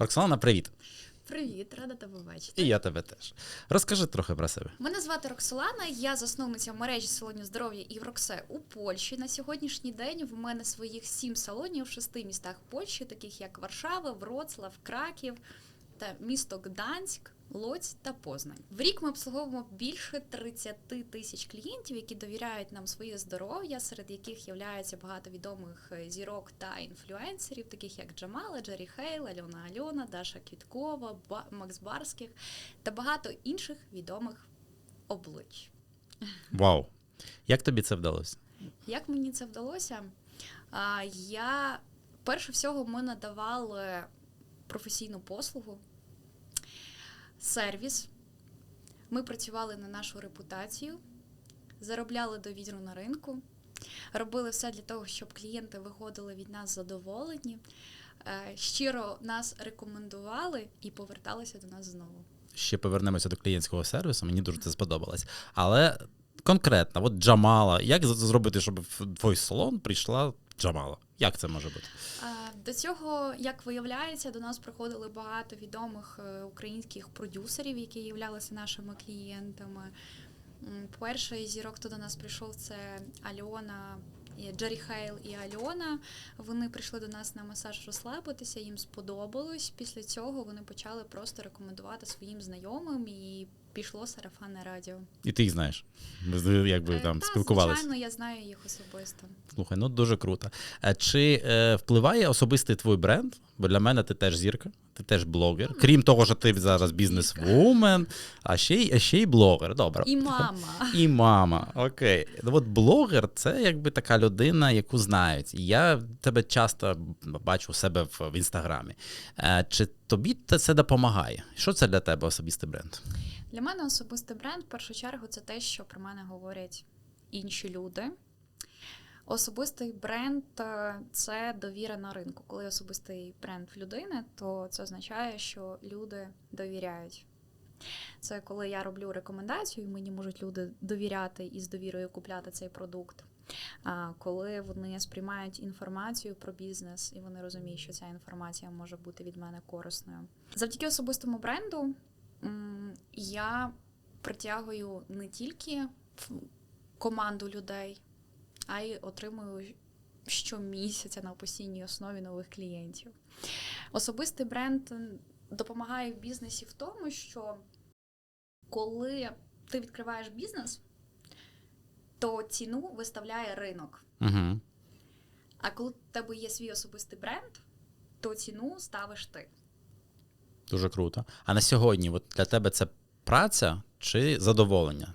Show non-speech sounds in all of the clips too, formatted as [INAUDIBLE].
Роксолана, привіт. Привіт, рада тебе бачити. І я тебе теж. Розкажи трохи про себе. Мене звати Роксолана, я засновниця мережі салонів здоров'я і в Роксе у Польщі. На сьогоднішній день в мене своїх сім салонів в шести містах Польщі, таких як Варшава, Вроцлав, Краків та місто Гданськ. Лоць та Познань. В рік ми обслуговуємо більше 30 тисяч клієнтів, які довіряють нам своє здоров'я, серед яких являється багато відомих е, зірок та інфлюенсерів, таких як Джамала, Джері Хейл, Альона Альона, Даша Квіткова, Макс Барських та багато інших відомих облич. Вау. Як тобі це вдалося? Як мені це вдалося? Я перше всього ми надавали професійну послугу, сервіс. Ми працювали на нашу репутацію, заробляли довіру на ринку, робили все для того, щоб клієнти виходили від нас задоволені, е, щиро нас рекомендували і поверталися до нас знову. Ще повернемося до клієнтського сервісу, мені дуже це сподобалось. Але конкретно, от Джамала, як зробити, щоб в твій салон прийшла Джамала? Як це може бути? До цього, як виявляється, до нас приходили багато відомих е, українських продюсерів, які являлися нашими клієнтами. Перший зірок, хто до нас прийшов, це Альона. Джері Хейл і Альона. Вони прийшли до нас на масаж розслабитися, їм сподобалось. Після цього вони почали просто рекомендувати своїм знайомим і пішло сарафанне радіо. І ти їх знаєш. Ви якби Е, там та, спілкувалися. Звичайно, я знаю їх особисто. Слухай, ну дуже круто. Е, Чи е, впливає особистий твій бренд? Бо для мене ти теж зірка, ти теж блогер. Крім того, що ти зараз бізнес-вумен, а ще й, а ще й блогер. Добре. І мама. І мама. Окей. Ну, От блогер це якби така людина, яку знають. Я тебе часто бачу у себе в, в інстаграмі. Е, Чи тобі це допомагає? Що це для тебе особистий бренд? Для мене особистий бренд, в першу чергу, це те, що про мене говорять інші люди. Особистий бренд е, це довіра на ринку. Коли особистий бренд в людини, то це означає, що люди довіряють. Це коли я роблю рекомендацію, і мені можуть люди довіряти і з довірою купляти цей продукт. Коли вони сприймають інформацію про бізнес і вони розуміють, що ця інформація може бути від мене корисною. Завдяки особистому бренду я притягую не тільки команду людей, а й отримую щомісяця на постійній основі нових клієнтів. Особистий бренд допомагає в бізнесі в тому, що коли ти відкриваєш бізнес, то ціну виставляє ринок. Угу. А коли в тебе є свій особистий бренд, то ціну ставиш ти. Дуже круто. А на сьогодні от для тебе це праця чи задоволення?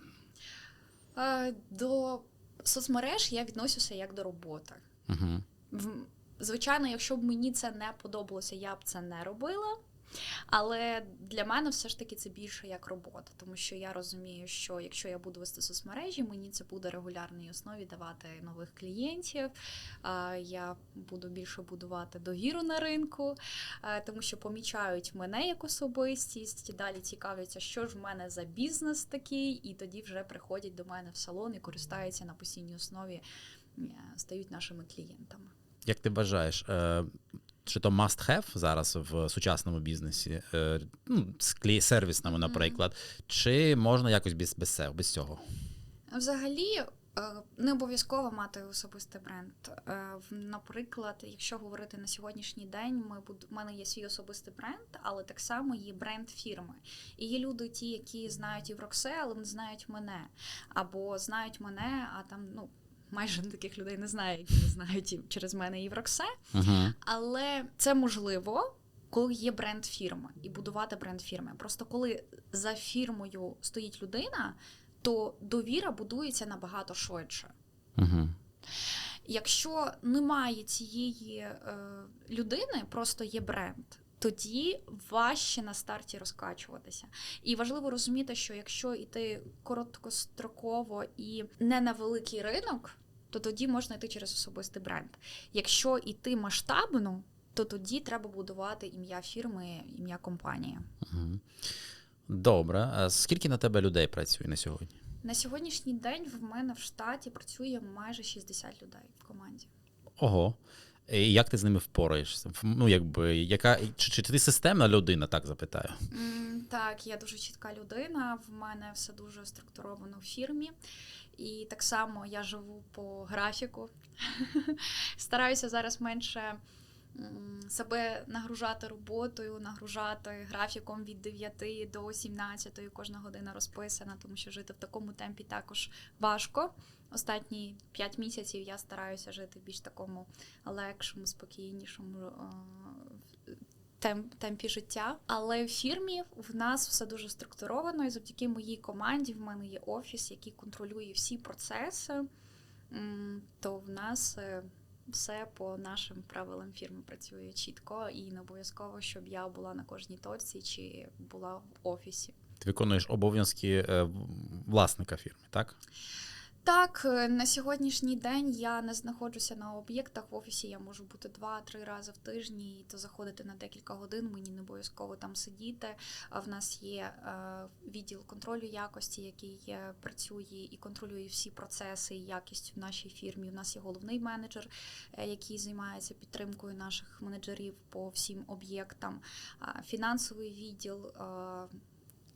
Е, До соцмереж я відносюся як до роботи. Угу. Звичайно, якщо б мені це не подобалося, я б це не робила. Але для мене все ж таки це більше як робота, тому що я розумію, що якщо я буду вести соцмережі, мені це буде регулярній основі давати нових клієнтів. Я буду більше будувати довіру на ринку, тому що помічають мене як особистість, далі цікавляться, що ж в мене за бізнес такий, і тоді вже приходять до мене в салон і користаються на постійній основі, стають нашими клієнтами. Як ти вважаєш, е, чи то must have зараз в сучасному бізнесі, е, ну, сервісному, наприклад, чи можна якось без, без, цього, без цього? Взагалі е, не обов'язково мати особистий бренд. Е, Наприклад, якщо говорити на сьогоднішній день, ми буд... в мене є свій особистий бренд, але так само є бренд фірми. І є люди, ті, які знають Євроксе, але не знають мене. Або знають мене, а там ну. Майже таких людей не знаю, які не знають і- через мене Євроксе. Угу. Але це можливо, коли є бренд фірми і будувати бренд фірми. Просто коли за фірмою стоїть людина, то довіра будується набагато швидше. Угу. Якщо немає цієї е, людини, просто є бренд. Тоді важче на старті розкачуватися. І важливо розуміти, що якщо йти короткостроково і не на великий ринок, то тоді можна йти через особистий бренд. Якщо йти масштабно, то тоді треба будувати ім'я фірми, ім'я компанії. Угу. Добре. А скільки на тебе людей працює на сьогодні? На сьогоднішній день в мене в штаті працює майже 60 людей в команді. Ого. І як ти з ними впораєшся? Ну, якби, яка, чи, чи ти системна людина, так запитаю? М, Так, я дуже чітка людина. В мене все дуже структуровано в фірмі. І так само я живу по графіку. [LAUGHS] Стараюся зараз менше себе нагружати роботою, нагружати графіком від 9 до 17, кожна година розписана, тому що жити в такому темпі також важко. Останні 5 місяців я стараюся жити в більш такому легшому, спокійнішому е, темп, темпі життя. Але в фірмі в нас все дуже структуровано, і завдяки моїй команді в мене є офіс, який контролює всі процеси. То в нас е, все по нашим правилам фірми працює чітко і не обов'язково, щоб я була на кожній точці чи була в офісі. Ти виконуєш обов'язки е, власника фірми, так? Так, е, на сьогоднішній день я не знаходжуся на об'єктах в офісі. Я можу бути два-три рази в тижні, і то заходити на декілька годин. Мені не обов'язково там сидіти. А в нас є е, відділ контролю якості, який е, працює і контролює всі процеси і якість в нашій фірмі. У нас є головний менеджер, який займається підтримкою наших менеджерів по всім об'єктам. Фінансовий відділ.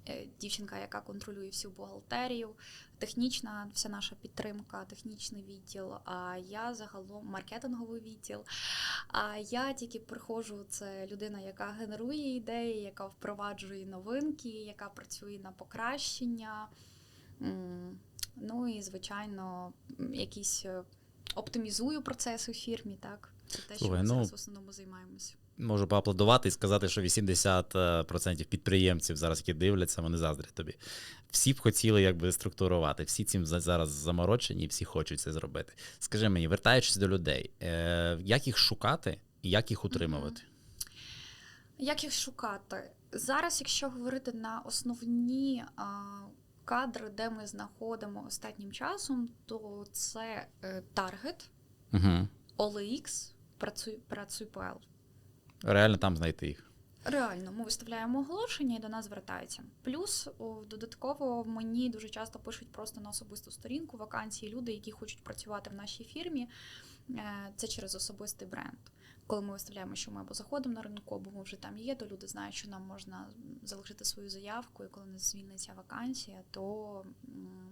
Е, Дівчинка, яка контролює всю бухгалтерію, технічна вся наша підтримка, технічний відділ. А я загалом маркетинговий відділ. А я тільки приходжу, це людина, яка генерує ідеї, яка впроваджує новинки, яка працює на покращення. Ну і звичайно, якісь е, оптимізую процеси в фірмі. Так, це те, що ми ну, зараз в основному займаємося. Можу поаплодувати і сказати, що 80% підприємців зараз, які дивляться, вони заздрять тобі. Всі б хотіли якби структурувати, всі цим зараз заморочені, всі хочуть це зробити. Скажи мені, вертаючись до людей, е, як їх шукати і як їх утримувати? Як їх шукати? Зараз, якщо говорити на основні кадри, де ми знаходимо останнім часом, то це е, Target, Угу. OLX, Працюй, Працюй.пл. Реально там знайти їх. Реально, ми виставляємо оголошення і до нас звертаються. Плюс додатково мені дуже часто пишуть просто на особисту сторінку вакансії люди, які хочуть працювати в нашій фірмі. Е, Це через особистий бренд. Коли ми виставляємо, що ми або заходимо на ринку, або ми вже там є, то люди знають, що нам можна залишити свою заявку, і коли не звільниться вакансія, то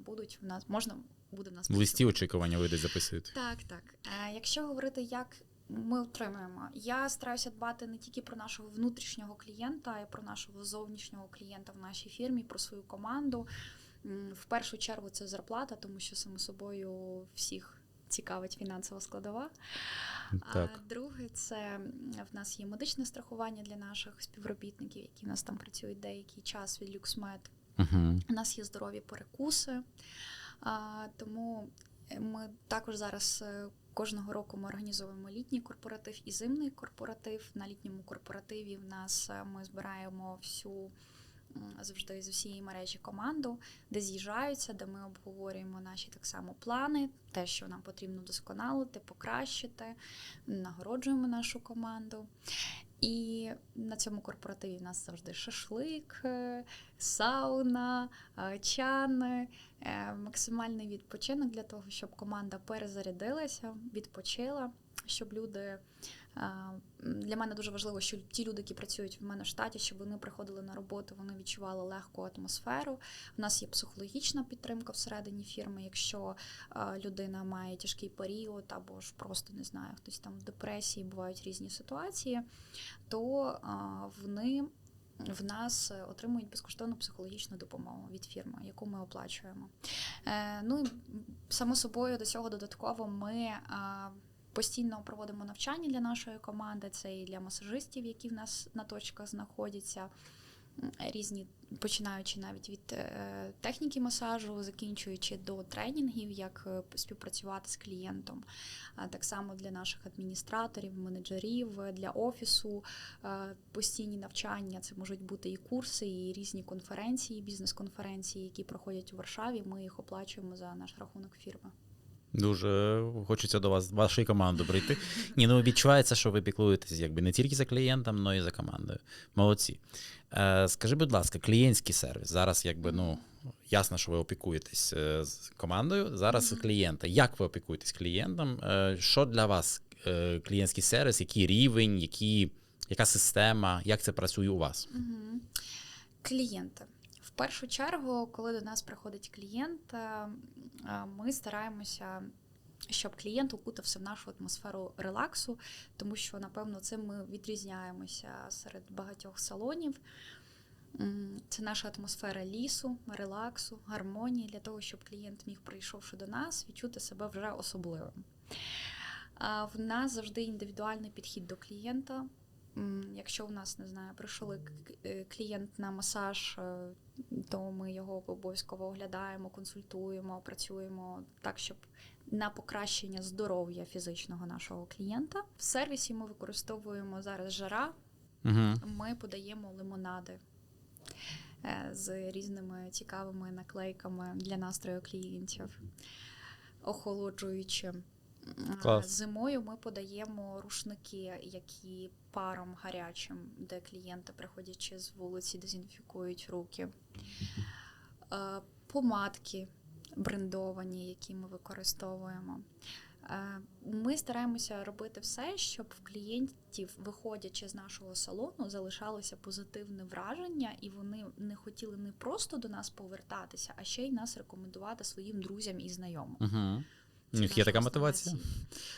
будуть в нас можна буде в нас В листі очікування ви десь записуєте. так, так. Е, якщо говорити, як ми отримуємо, я стараюся дбати не тільки про нашого внутрішнього клієнта, а й про нашого зовнішнього клієнта в нашій фірмі, про свою команду. В першу чергу це зарплата, тому що само собою всіх цікавить фінансова складова. Так. А друге, це в нас є медичне страхування для наших співробітників, які в нас там працюють деякий час від LuxMed. Угу. У нас є здорові перекуси, а, тому ми також зараз е, кожного року ми організовуємо літній корпоратив і зимний корпоратив. На літньому корпоративі в нас е, ми збираємо всю завжди з усієї мережі команду, де з'їжджаються, де ми обговорюємо наші так само плани, те, що нам потрібно досконалити, покращити, нагороджуємо нашу команду. І на цьому корпоративі в нас завжди шашлик, е, сауна, чан чани, е, максимальний відпочинок для того, щоб команда перезарядилася, відпочила, щоб люди. Е, Для мене дуже важливо, що ті люди, які працюють в мене в штаті, щоб вони приходили на роботу, вони відчували легку атмосферу. У нас є психологічна підтримка всередині фірми. Якщо е, людина має тяжкий період, або ж просто не знаю, хтось там в депресії, бувають різні ситуації, то вони в нас е, отримують безкоштовну психологічну допомогу від фірми, яку ми оплачуємо. Е, ну і само собою до цього додатково ми. Постійно проводимо навчання для нашої команди. Це і для масажистів, які в нас на точках знаходяться. Різні, починаючи навіть від е, техніки масажу, закінчуючи до тренінгів, як е, співпрацювати з клієнтом. Так само для наших адміністраторів, менеджерів, е, для офісу постійні навчання. Це можуть бути і курси, і різні конференції, бізнес-конференції, які проходять у Варшаві. Ми їх оплачуємо за наш рахунок фірми. Дуже хочеться до вас, вашої команди прийти. Ні, ну відчувається, що ви піклуєтесь якби не тільки за клієнтом, але й за командою. Молодці. Е, скажи, будь ласка, клієнтський сервіс. Зараз, якби, ну, ясно, що ви опікуєтесь е, з командою. Зараз Мгм. клієнта. Як ви опікуєтесь клієнтом? Е, що для вас е, клієнтський сервіс, який рівень, які, яка система, як це працює у вас? Угу. Клієнти. Першу чергу, коли до нас приходить клієнт, е, е, ми стараємося, щоб клієнт укутався в нашу атмосферу релаксу, тому що, напевно, цим ми відрізняємося серед багатьох салонів. Це наша атмосфера лісу, релаксу, гармонії для того, щоб клієнт міг, прийшовши до нас, відчути себе вже особливим. В нас завжди індивідуальний підхід до клієнта. Якщо у нас не знаю, прийшов к- е, клієнт на масаж, е, то ми його обов'язково оглядаємо, консультуємо, працюємо так, щоб на покращення здоров'я фізичного нашого клієнта. В сервісі ми використовуємо зараз жара, Угу. ми подаємо лимонади е, з різними цікавими наклейками для настрою клієнтів, охолоджуючи. Клас. Зимою ми подаємо рушники, які паром гарячим, де клієнти, приходячи з вулиці, дезінфікують руки. Е, Помадки брендовані, які ми використовуємо. Е, Ми стараємося робити все, щоб в клієнтів, виходячи з нашого салону, залишалося позитивне враження, і вони не хотіли не просто до нас повертатися, а ще й нас рекомендувати своїм друзям і знайомим. Угу. Є така мотивація?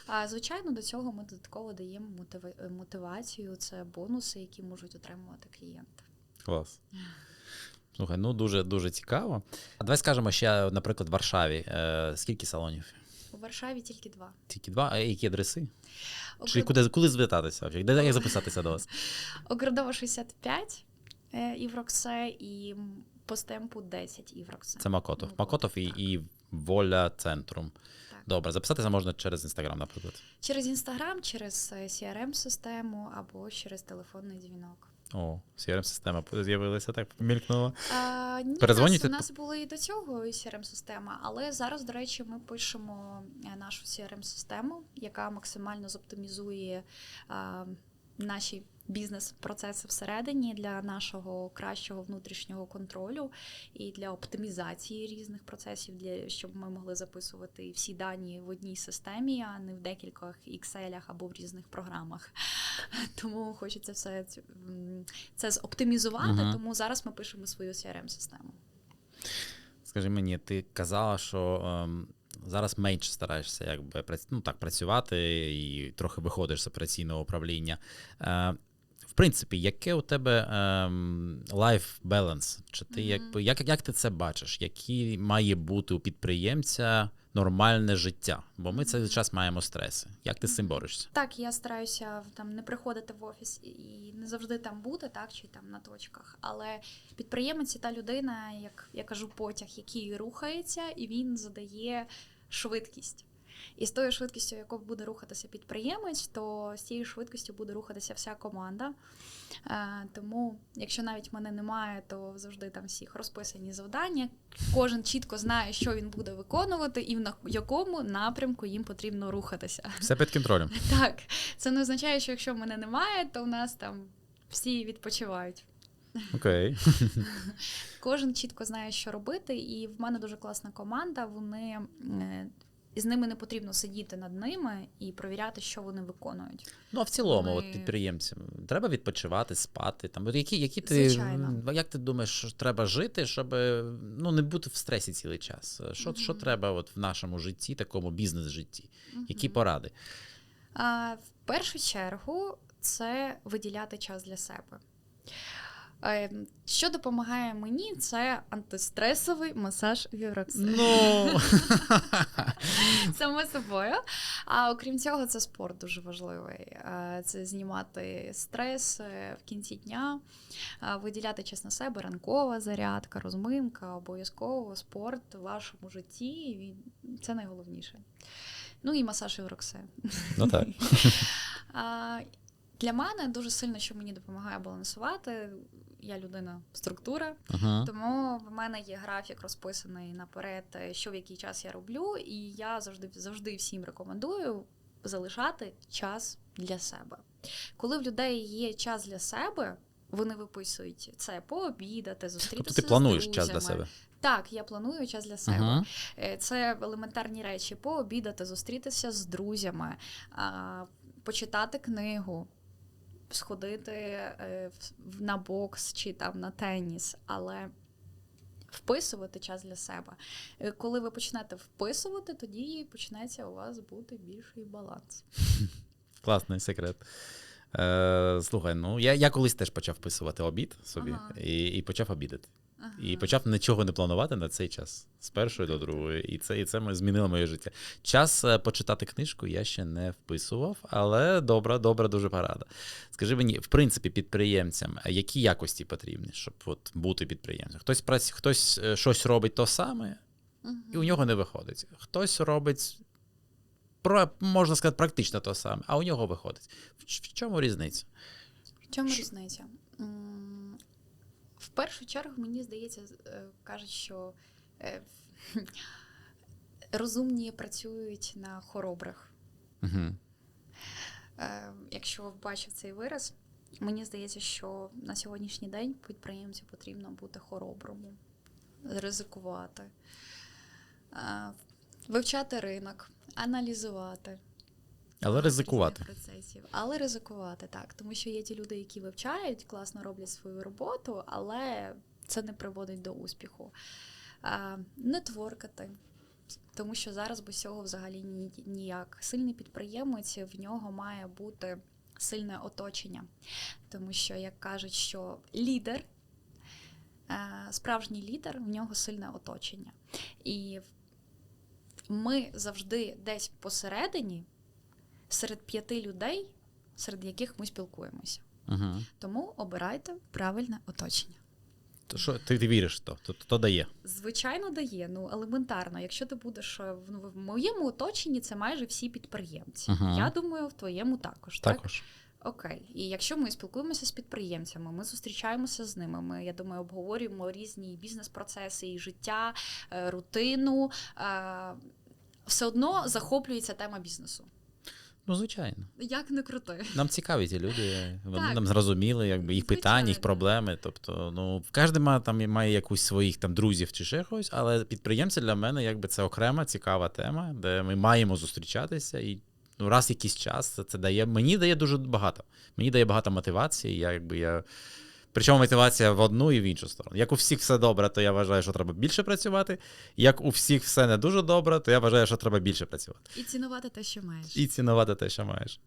А звичайно, до цього ми додатково даємо е, мотивацію. Це бонуси, які можуть отримувати клієнти. Клас. Слухай, ну дуже дуже цікаво. А давай скажемо ще, наприклад, в Варшаві. Е, скільки салонів? У Варшаві тільки два. Тільки два, а які адреси? Чи куди, куди звертатися? Де як записатися до вас? [LAUGHS] Оградова 65 е, Івроксе і по стемпу 10 Івроксе. Це Макотов. Макотов, Макотов і, і Воля Центрум. Добре, записатися можна через інстаграм, наприклад. Через інстаграм, через е, CRM-систему або через телефонний дзвінок. О, CRM-система з'явилася, так мількнула. А, ні, Перезвонюйте у нас, у були і до цього CRM-система, але зараз, до речі, ми пишемо е, нашу CRM-систему, яка максимально зоптимізує а, наші бізнес-процеси всередині для нашого кращого внутрішнього контролю і для оптимізації різних процесів, для щоб ми могли записувати всі дані в одній системі, а не в декількох Excel або в різних програмах. [LAUGHS] Тому хочеться все це зоптимізувати, Мгм. тому зараз ми пишемо свою CRM-систему. Скажи мені, ти казала, що ем, зараз менше стараєшся якби, ну, так, працювати і трохи виходиш з операційного управління. Е, в принципі, яке у тебе ем, life balance? Чи ти, Мгм. якби, як, як ти це бачиш? Який має бути у підприємця нормальне життя? Бо ми цей час маємо стреси. Як ти з цим борешся? Так, я стараюся там не приходити в офіс і не завжди там бути, так чи там на точках. Але підприємець і та людина, як я кажу, потяг, який рухається, і він задає швидкість. І з тою швидкістю, якою буде рухатися підприємець, то з цією швидкістю буде рухатися вся команда. Е, тому, якщо навіть мене немає, то завжди там всіх розписані завдання. Кожен чітко знає, що він буде виконувати, і в якому напрямку їм потрібно рухатися. Все під контролем. [LAUGHS] Так, це не означає, що якщо мене немає, то в нас там всі відпочивають. Окей. [LAUGHS] Кожен чітко знає, що робити, і в мене дуже класна команда. Вони е, з ними не потрібно сидіти над ними і провіряти, що вони виконують. Ну, а в цілому, Ми- от підприємцям, треба відпочивати, спати. Там, які, які ти, Звичайно. як ти думаєш, що треба жити, щоб ну, не бути в стресі цілий час? Що, що треба от в нашому житті, такому бізнес-житті? Які поради? А, в першу чергу це виділяти час для себе. Е, Що допомагає мені, це антистресовий масаж Вівроксин. Ну, [LAUGHS] Само собою. А окрім цього, це спорт дуже важливий. Е, Це знімати стрес е, в кінці дня, е, виділяти час на себе, ранкова зарядка, розминка, обов'язково спорт в вашому житті. Це найголовніше. Ну і масаж Євроксе. ну так. [LAUGHS] Для мене дуже сильно, що мені допомагає балансувати. Я людина структура, Ага. тому в мене є графік розписаний наперед, е, що в який час я роблю, і я завжди завжди всім рекомендую залишати час для себе. Коли в людей є час для себе, Вони виписують це пообідати, зустрітися. Тобто ти плануєш друзями. час для себе. Так, я планую час для себе. Ага. Е, Це елементарні речі: пообідати, зустрітися з друзями, почитати книгу, сходити е, на бокс чи там на теніс, але вписувати час для себе. Е, Коли ви почнете вписувати, тоді почнеться у вас бути більший баланс. [LAUGHS] Класний секрет. Е, слухай, ну я, я колись теж почав вписувати обід собі Ага. і, і почав обідати. Ага. І почав нічого не планувати на цей час з першої до другої. І це, і це змінило моє життя. Час е, почитати книжку я ще не вписував, але добра, добра, дуже порада. Скажи мені, в принципі, підприємцям, які якості потрібні, щоб от бути підприємцем? Хтось праці, хтось е, щось робить то саме, і у нього не виходить. Хтось робить. Про, можна сказати, практично то саме, а у нього виходить. В, в чому різниця? В чому Ш- різниця? В першу чергу, мені здається, е, кажуть, що е, [LAUGHS] розумні працюють на хоробрих. Угу. Якщо бачив цей вираз, мені здається, що на сьогоднішній день підприємцю потрібно бути хороброму, ризикувати, вивчати ринок, аналізувати. Але ризикувати. процесів. Але ризикувати, так. Тому що є ті люди, які вивчають, класно роблять свою роботу, але це не приводить до успіху. А, нетворкати. Тому що зараз без цього взагалі ні, ніяк. Сильний підприємець в нього має бути сильне оточення. Тому що, як кажуть, що лідер, е, справжній лідер, в нього сильне оточення. І ми завжди десь посередині серед п'яти людей, серед яких ми спілкуємося. Угу. Тому обирайте правильне оточення. То що ти, ти віриш то? То, то дає. Звичайно, дає. Ну елементарно. Якщо ти будеш е, в, ну, в моєму оточенні, це майже всі підприємці. Ага. Я думаю, в твоєму також. Так? Окей. І якщо ми спілкуємося з підприємцями, ми зустрічаємося з ними. Ми, я думаю, обговорюємо різні бізнес-процеси і життя, е, рутину. е, Все одно захоплюється тема бізнесу. Ну, звичайно. Як не крути. Нам цікаві ці люди, вони Так. нам зрозуміли, якби їх питання, їх проблеми. Тобто, ну, кожен має там має якусь своїх там друзів чи ще когось, але підприємці для мене якби це окрема цікава тема, де ми маємо зустрічатися і. Ну, раз якийсь час це, це дає. Мені дає дуже багато. Мені дає багато мотивації. Я якби я. Причому мотивація в одну і в іншу сторону. Як у всіх все добре, то я вважаю, що треба більше працювати. Як у всіх все не дуже добре, то я вважаю, що треба більше працювати. І цінувати те, що маєш. І цінувати те, що маєш.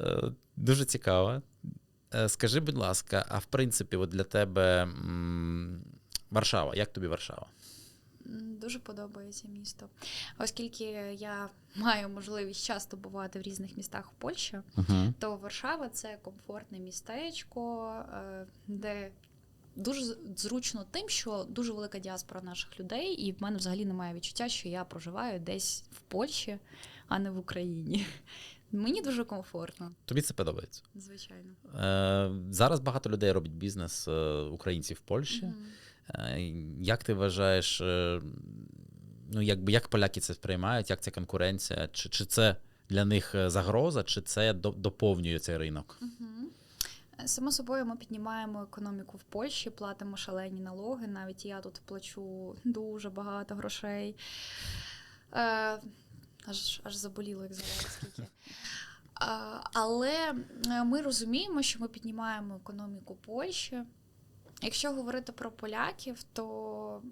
Е, Дуже цікаво. Е, Скажи, будь ласка, а в принципі, от для тебе Варшава, як тобі Варшава? Дуже подобається місто. Оскільки я маю можливість часто бувати в різних містах у Польщі, Угу. то Варшава це комфортне містечко, е, де дуже зручно тим, що дуже велика діаспора наших людей, і в мене взагалі немає відчуття, що я проживаю десь в Польщі, а не в Україні. [LAUGHS] Мені дуже комфортно, Тобі це подобається? звичайно. Е, Зараз багато людей робить бізнес е, українців в Польщі. Мгм. Е, Як ти вважаєш, е, ну якби як поляки це сприймають, як ця конкуренція? Чи, чи це для них е, загроза, чи це до- доповнює цей ринок? Само собою, ми піднімаємо економіку в Польщі, платимо шалені налоги. Навіть я тут плачу дуже багато грошей. Аж, аж заболіло, як згадала скільки. Але ми розуміємо, що ми піднімаємо економіку Польщі. Якщо говорити про поляків, то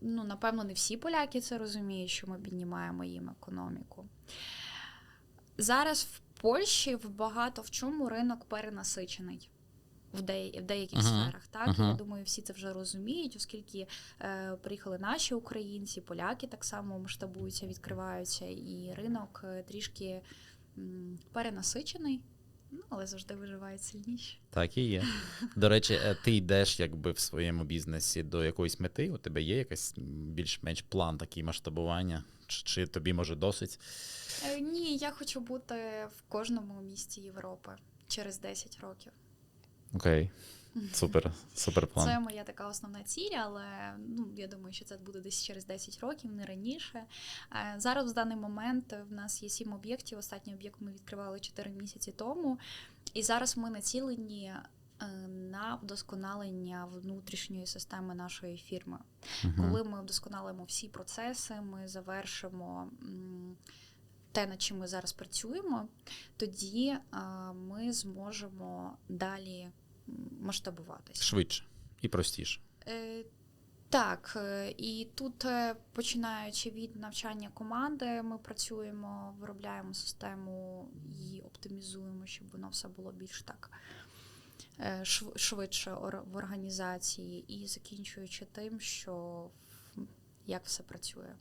ну, напевно не всі поляки це розуміють, що ми піднімаємо їм економіку. Зараз в Польщі в багато в чому ринок перенасичений. В, де, в деяких Ага, сферах, так ага. я думаю, всі це вже розуміють, оскільки е, приїхали наші українці, поляки так само масштабуються, відкриваються, і ринок е, трішки м, перенасичений, ну але завжди виживають сильніші. Так і є. До речі, е, ти йдеш якби в своєму бізнесі до якоїсь мети. У тебе є якийсь більш-менш план такий масштабування? Чи, чи тобі може досить? Е, ні, я хочу бути в кожному місті Європи через 10 років. Окей, [LAUGHS] супер, супер план. Це моя така основна ціль, але ну я думаю, що це буде десь через 10 років, не раніше. Е, Зараз в даний момент в нас є сім об'єктів. Останній об'єкт ми відкривали 4 місяці тому, і зараз ми націлені е, на вдосконалення внутрішньої системи нашої фірми. Мгм. Коли ми вдосконалимо всі процеси, ми завершимо те, над чим ми зараз працюємо, тоді е, ми зможемо далі масштабуватися. Швидше і простіше. Е, Так, е, і тут, е, починаючи від навчання команди, ми працюємо, виробляємо систему і оптимізуємо, щоб воно все було більш так е, швидше в організації, і закінчуючи тим, що як все працює.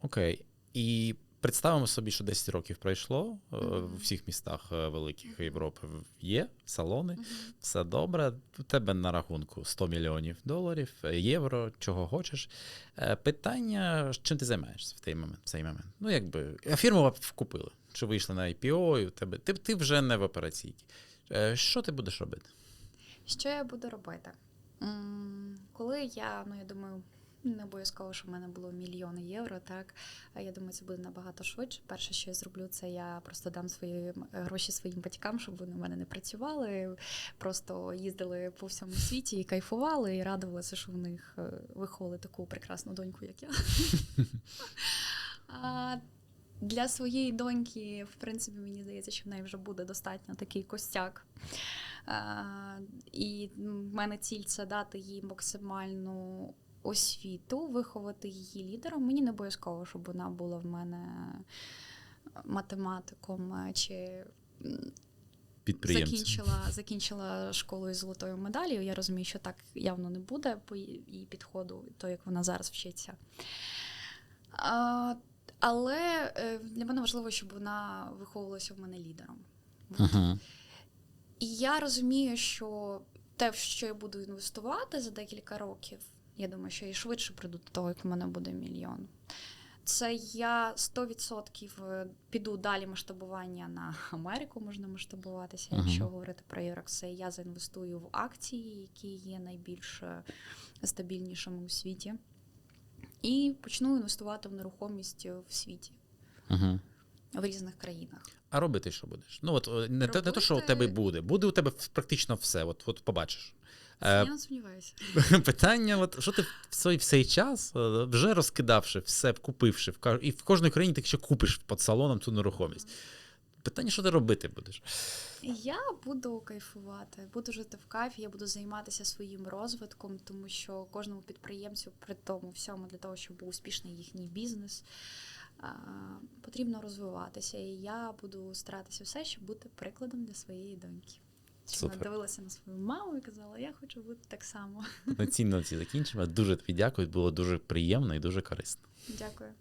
Окей. І представимо собі, що 10 років пройшло е, в всіх містах е, великих Європи є салони. Все добре. У тебе на рахунку 100 мільйонів доларів, е, євро, чого хочеш. Питання, чим ти займаєшся в цей момент? В цей момент? Ну, якби фірму купили, чи вийшли на IPO, і у тебе ти, ти вже не в операційці. Що ти будеш робити? Що я буду робити? Коли я, ну я думаю, не обов'язково, що в мене було мільйони євро, так я думаю, це буде набагато швидше. Перше, що я зроблю, це я просто дам свої гроші своїм батькам, щоб вони в мене не працювали, просто їздили по всьому світі і кайфували, і радувалися, що в них е, виховали таку прекрасну доньку, як я. [LAUGHS] Для своєї доньки, в принципі, мені здається, що в неї вже буде достатньо такий костяк. І в мене ціль це дати їй максимальну освіту, виховати її лідером. Мені не обов'язково, щоб вона була в мене математиком е, чи закінчила, закінчила школу із золотою медаллю. Я розумію, що так явно не буде по її підходу, то як вона зараз вчиться. А, але е, для мене важливо, щоб вона виховувалася в мене лідером. Угу. І я розумію, що те, в що я буду інвестувати за декілька років, я думаю, що і швидше прийду до того, як в мене буде мільйон. Це я 100% піду далі масштабування на [LAUGHS] Америку, можна масштабуватися, Мгм. якщо говорити про Єрок. Це я заінвестую в акції, які є найбільш е, стабільнішими у світі. І почну інвестувати в нерухомість в світі, Угу. в різних країнах. А робити що будеш? Ну, от е, не, те, не то, що у тебе буде. Буде у тебе практично все. От, от побачиш. Е, я не сумніваюся. [LAUGHS] Питання: от що ти в цей, в цей час, е, вже розкидавши все, купивши, в і в кожній країні ти ще купиш під салоном цю нерухомість. Питання, що ти робити будеш? Я буду кайфувати, буду жити в кайфі, я буду займатися своїм розвитком, тому що кожному підприємцю, при тому всьому, для того, щоб був успішний їхній бізнес, потрібно розвиватися. І я буду старатися все, щоб бути прикладом для своєї доньки. Щоб вона дивилася на свою маму і казала, я хочу бути так само. На цій ноті закінчимо. Дуже тобі дякую. Було дуже приємно і дуже корисно. Дякую.